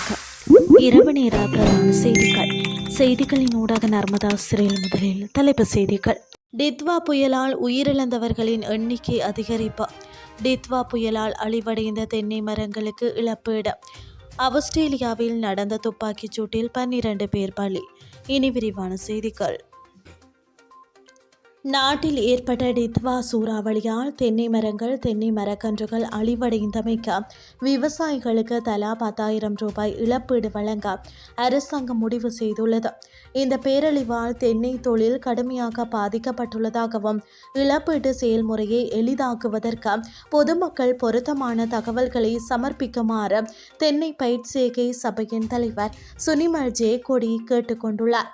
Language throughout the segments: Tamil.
வணக்கம் இரவு நேர பிரதான செய்திகள். செய்திகளின் ஊடாக நர்மதா சிறையில் முதலில் தலைப்பு செய்திகள். டித்வா புயலால் உயிரிழந்தவர்களின் எண்ணிக்கை அதிகரிப்பு. டித்வா புயலால் அழிவடைந்த தென்னை மரங்களுக்கு இழப்பீடு ஆஸ்திரேலியாவில் நடந்த துப்பாக்கிச் சூட்டில் பன்னிரண்டு பேர் பலி. இனி விரிவான செய்திகள். நாட்டில் ஏற்பட்ட டித்வா சூறாவளியால் தென்னை மரங்கள் தென்னை மரக்கன்றுகள் அழிவடைந்தமைக்க விவசாயிகளுக்கு தலா பத்தாயிரம் ரூபாய் இழப்பீடு வழங்க அரசாங்கம் முடிவு செய்துள்ளது. இந்த பேரழிவால் தென்னை தொழில் கடுமையாக பாதிக்கப்பட்டுள்ளதாகவும் இழப்பீட்டு செயல்முறையை எளிதாக்குவதற்கு பொதுமக்கள் பொருத்தமான தகவல்களை சமர்ப்பிக்குமாறு தென்னை பயிற்சிகை சபையின் தலைவர் சுனிமல் ஜே கொடி கேட்டுக்கொண்டுள்ளார்.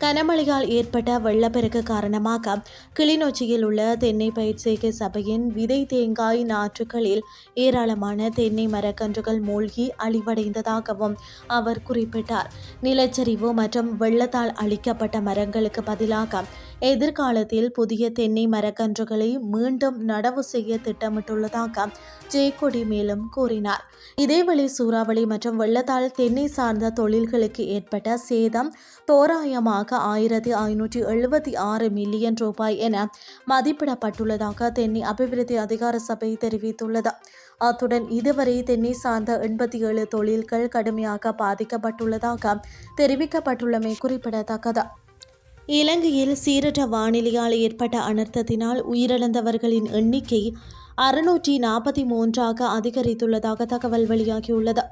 கனமழையால் ஏற்பட்ட வெள்ளப்பெருக்கு காரணமாக கிளிநொச்சியில் உள்ள தென்னை பயிர்ச்சேகை சபையின் விதை தேங்காய் நாற்றுகளில் ஏராளமான தென்னை மரக்கன்றுகள் மூழ்கி அழிவடைந்ததாகவும் அவர் குறிப்பிட்டார். நிலச்சரிவு மற்றும் வெள்ளத்தால் அழிக்கப்பட்ட மரங்களுக்கு பதிலாக எதிர்காலத்தில் புதிய தென்னை மரக்கன்றுகளை மீண்டும் நடவு செய்ய திட்டமிட்டுள்ளதாக ஜெயக்கொடி மேலும் கூறினார். இதேவேளை சூறாவளி மற்றும் வெள்ளத்தால் தென்னை சார்ந்த தொழில்களுக்கு ஏற்பட்ட சேதம் தோராயமாக ஆயிரத்தி ஐநூற்றி எழுபத்தி ஆறு மில்லியன் ரூபாய் என மதிப்பிடப்பட்டுள்ளதாக தென்னை அபிவிருத்தி அதிகார சபை தெரிவித்துள்ளது. அத்துடன் இதுவரை தென்னை சார்ந்த எண்பத்தி ஏழு தொழில்கள் கடுமையாக பாதிக்கப்பட்டுள்ளதாக தெரிவிக்கப்பட்டுள்ளமை குறிப்பிடத்தக்கது. இலங்கையில் சீரற்ற வானிலையால் ஏற்பட்ட அனர்த்தத்தினால் உயிரிழந்தவர்களின் எண்ணிக்கை அறுநூற்றி நாற்பத்தி மூன்றாக அதிகரித்துள்ளதாக தகவல் வெளியாகியுள்ளது.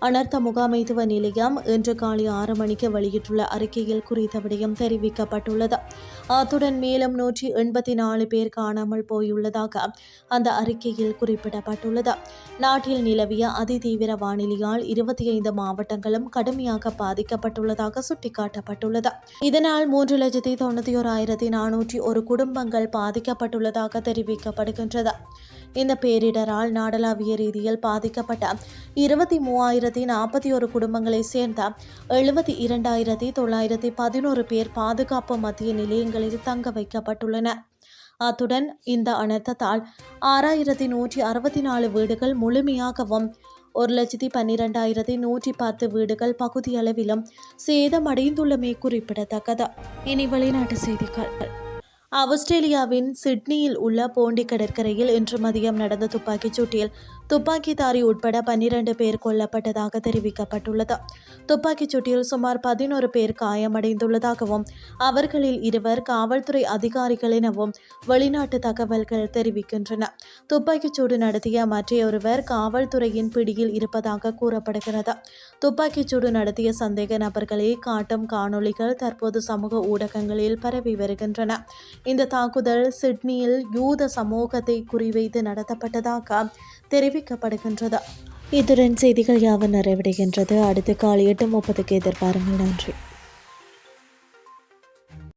அனர்த்த முகாமைத்துவ நிலையம் இன்று காலை ஆறு மணிக்கு வெளியிட்டுள்ள அறிக்கையில் குறித்த விடயம் தெரிவிக்கப்பட்டுள்ளது. அத்துடன் மேலும் நூற்றி எண்பத்தி நாலு பேர் காணாமல் போயுள்ளதாக அந்த அறிக்கையில் குறிப்பிடப்பட்டுள்ளது. நாட்டில் நிலவிய அதிதீவிர வானிலையால் இருபத்தி ஐந்து மாவட்டங்களும் கடுமையாக பாதிக்கப்பட்டுள்ளதாக சுட்டிக்காட்டப்பட்டுள்ளது. இதனால் மூன்று லட்சத்தி தொண்ணூற்றி ஓராயிரத்தி நானூற்றி ஒரு குடும்பங்கள் பாதிக்கப்பட்டுள்ளதாக தெரிவிக்கப்படுகின்றது. இந்த பேரிடரால் நாடளாவிய ரீதியில் பாதிக்கப்பட்ட இருபத்தி மூவாயிரத்தி நாற்பத்தி ஒரு குடும்பங்களை சேர்ந்த எழுபத்தி இரண்டாயிரத்தி தொள்ளாயிரத்தி பதினோரு பேர் பாதுகாப்பு மத்திய நிலையங்களில் தங்க வைக்கப்பட்டுள்ளனர். அத்துடன் இந்த அனர்த்தத்தால் ஆறாயிரத்தி நூற்றி அறுபத்தி நாலு வீடுகள் முழுமையாகவும் ஒரு லட்சத்தி பன்னிரெண்டாயிரத்தி நூற்றி பத்து வீடுகள் பகுதியளவிலும் சேதமடைந்துள்ளமை குறிப்பிடத்தக்கது. இனி வெளிநாட்டு செய்திகள். ஆஸ்திரேலியாவின் சிட்னியில் உள்ள போண்டி கடற்கரையில் இன்று மதியம் நடந்த துப்பாக்கிச் சூட்டில் துப்பாக்கிதாரி உட்பட பன்னிரண்டு பேர் கொல்லப்பட்டதாக தெரிவிக்கப்பட்டுள்ளது. துப்பாக்கிச் சூட்டில் சுமார் பதினோரு பேர் காயமடைந்துள்ளதாகவும் அவர்களில் இருவர் காவல்துறை அதிகாரிகள் எனவும் வெளிநாட்டு தகவல்கள் தெரிவிக்கின்றன. துப்பாக்கிச் சூடு நடத்திய மற்றையொருவர் காவல்துறையின் பிடியில் இருப்பதாக கூறப்படுகிறது. துப்பாக்கிச் சூடு நடத்திய சந்தேக நபர்களை காட்டும் காணொளிகள் தற்போது சமூக ஊடகங்களில் பரவி வருகின்றன. இந்த தாக்குதல் சிட்னியில் யூத சமூகத்தை குறிவைத்து நடத்தப்பட்டதாக தெரிவிக்கப்படுகின்றது. இத்துடன் செய்திகள் யாவும் நிறைவடைகின்றது. அடுத்த காலை எட்டு முப்பதுக்கு எதிர்பாருங்கள். நன்றி.